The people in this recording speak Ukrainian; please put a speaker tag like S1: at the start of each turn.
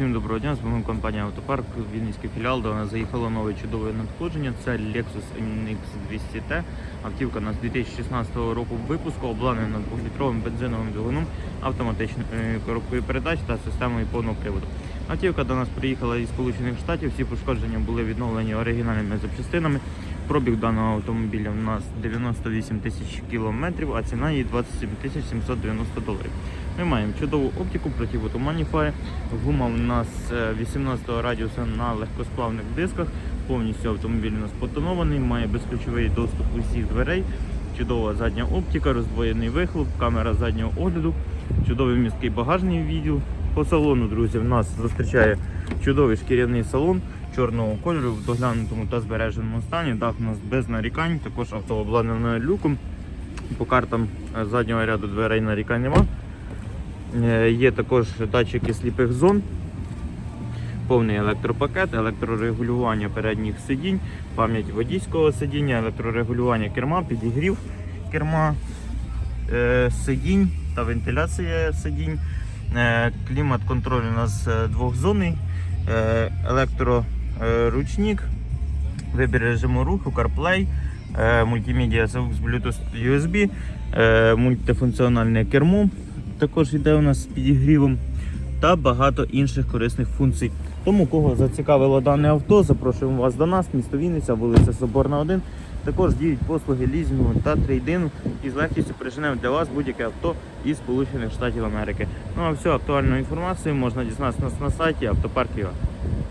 S1: Всім доброго дня, з вами компанія Автопарк, Вінницький філіал, до нас заїхало нове чудове надходження. Це Lexus NX 200T. Автівка у нас 2016 року випуску, обладнана 2-літровим бензиновим двигуном, автоматичною е, коробкою передач та системою повного приводу. Автівка до нас приїхала із Сполучених Штатів. Всі пошкодження були відновлені оригінальними запчастинами. Пробіг даного автомобіля у нас 98 тисяч кілометрів, а ціна її 27 тисяч 790 доларів. Ми маємо чудову оптику, противотуманні фари. Гума у нас е, 18 радіуса на легкосплавних дисках. Повністю автомобіль у нас потонований, має безключовий доступ усіх дверей. Чудова задня оптика, роздвоєний вихлоп, камера заднього огляду, чудовий місткий багажний відділ. По салону, друзі, в нас зустрічає чудовий шкіряний салон чорного кольору в доглянутому та збереженому стані. Дах у нас без нарікань, також авто обладнане люком. По картам е, заднього ряду дверей нарікань нема. Е, Є також датчики сліпих зон, повний електропакет, електрорегулювання передніх сидінь, пам'ять водійського сидіння, електрорегулювання керма, підігрів керма, е, сидінь та вентиляція сидінь. Е, Клімат-контроль у нас двохзонний, електроручник, вибір режиму руху, CarPlay, мультимедіа AUX, Bluetooth, USB, мультифункціональне кермо також йде у нас з підігрівом та багато інших корисних функцій. Тому, кого зацікавило дане авто, запрошуємо вас до нас, місто Вінниця, вулиця Соборна 1. Також діють послуги лізінгу та трейдингу і з легкістю приженемо для вас будь-яке авто із Сполучених Штатів Америки. Ну а всю актуальну інформацію можна дізнатися на сайті автопарк.ua.